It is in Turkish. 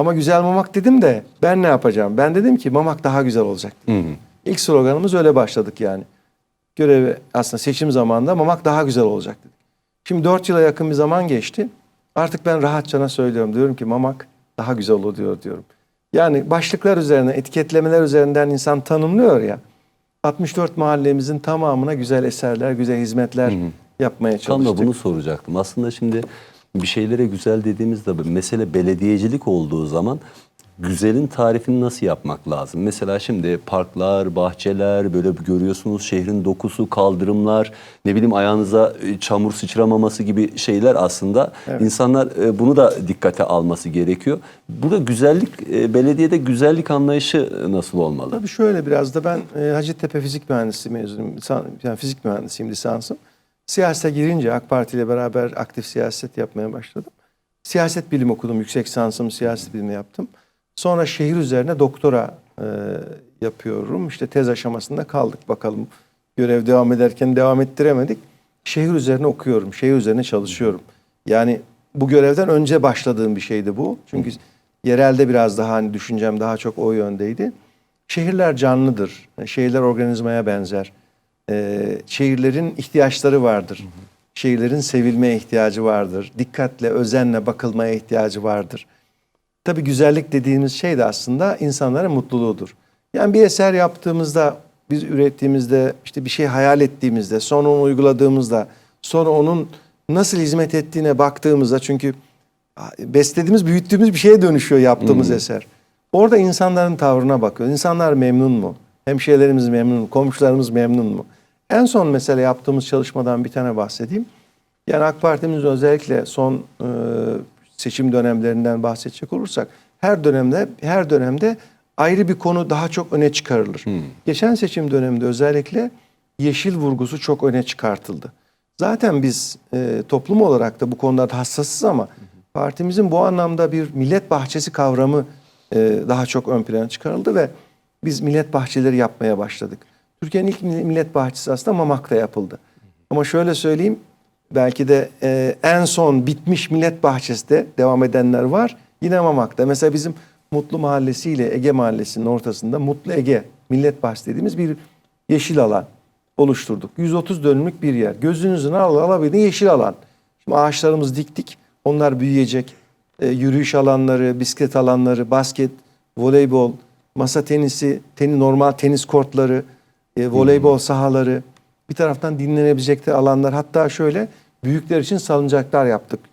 Ama güzel mamak dedim de ben ne yapacağım? Ben dedim ki mamak daha güzel olacak. Hı hı. İlk sloganımız öyle başladık yani. Görevi aslında seçim zamanında mamak daha güzel olacak dedik. Şimdi 4 yıla yakın bir zaman geçti. Artık ben rahatçana söylüyorum. Diyorum ki mamak daha güzel oluyor diyorum. Yani başlıklar üzerine, etiketlemeler üzerinden insan tanımlıyor ya. 64 mahallemizin tamamına güzel eserler, güzel hizmetler yapmaya Tam çalıştık. da bunu soracaktım. Aslında şimdi bir şeylere güzel dediğimizde mesele belediyecilik olduğu zaman güzelin tarifini nasıl yapmak lazım? Mesela şimdi parklar, bahçeler, böyle görüyorsunuz şehrin dokusu, kaldırımlar, ne bileyim ayağınıza e, çamur sıçramaması gibi şeyler aslında insanlar e, bunu da dikkate alması gerekiyor. Burada güzellik, e, belediyede güzellik anlayışı nasıl olmalı? Tabii şöyle biraz da ben Hacettepe Fizik Mühendisi mezunuyum. Yani fizik mühendisiyim lisansım. Siyasete girince AK Parti ile beraber aktif siyaset yapmaya başladım. Siyaset bilimi okudum. Yüksek lisansımı siyaset bilimi yaptım. Sonra şehir üzerine doktora e, yapıyorum. İşte tez aşamasında kaldık bakalım. Görev devam ederken devam ettiremedik. Şehir üzerine okuyorum. Şehir üzerine çalışıyorum. Yani bu görevden önce başladığım bir şeydi bu. Çünkü yerelde biraz daha hani düşüncem daha çok o yöndeydi. Şehirler canlıdır. Şehirler organizmaya benzer. Ee, şehirlerin ihtiyaçları vardır. Şehirlerin sevilmeye ihtiyacı vardır. Dikkatle, özenle bakılmaya ihtiyacı vardır. Tabii güzellik dediğimiz şey de aslında insanların mutluluğudur. Yani bir eser yaptığımızda, biz ürettiğimizde, işte bir şey hayal ettiğimizde, sonra onu uyguladığımızda, sonra onun nasıl hizmet ettiğine baktığımızda çünkü beslediğimiz, büyüttüğümüz bir şeye dönüşüyor yaptığımız eser. Orada insanların tavrına bakıyoruz. İnsanlar memnun mu? Hemşehrilerimiz memnun mu? Komşularımız memnun mu? En son mesela yaptığımız çalışmadan bir tane bahsedeyim. Yani AK Parti'miz özellikle son e, seçim dönemlerinden bahsedecek olursak her dönemde her dönemde ayrı bir konu daha çok öne çıkarılır. Geçen seçim döneminde özellikle yeşil vurgusu çok öne çıkartıldı. Zaten biz e, toplum olarak da bu konularda hassasız ama partimizin bu anlamda bir millet bahçesi kavramı e, daha çok ön plana çıkarıldı ve biz millet bahçeleri yapmaya başladık. Türkiye'nin ilk millet bahçesi aslında Mamak'ta yapıldı. Ama şöyle söyleyeyim, belki de e, en son bitmiş millet bahçesi de devam edenler var. Yine Mamak'ta. Mesela bizim Mutlu Mahallesi ile Ege Mahallesi'nin ortasında Mutlu Ege Millet Bahçesi dediğimiz bir yeşil alan oluşturduk. 130 dönümlük bir yer. Gözünüzün al alabildiği yeşil alan. Şimdi ağaçlarımızı diktik. Onlar büyüyecek. E, yürüyüş alanları, bisiklet alanları, basket, voleybol, masa tenisi, teni normal tenis kortları, e, voleybol sahaları, bir taraftan dinlenebilecekleri alanlar. Hatta şöyle büyükler için salıncaklar yaptık.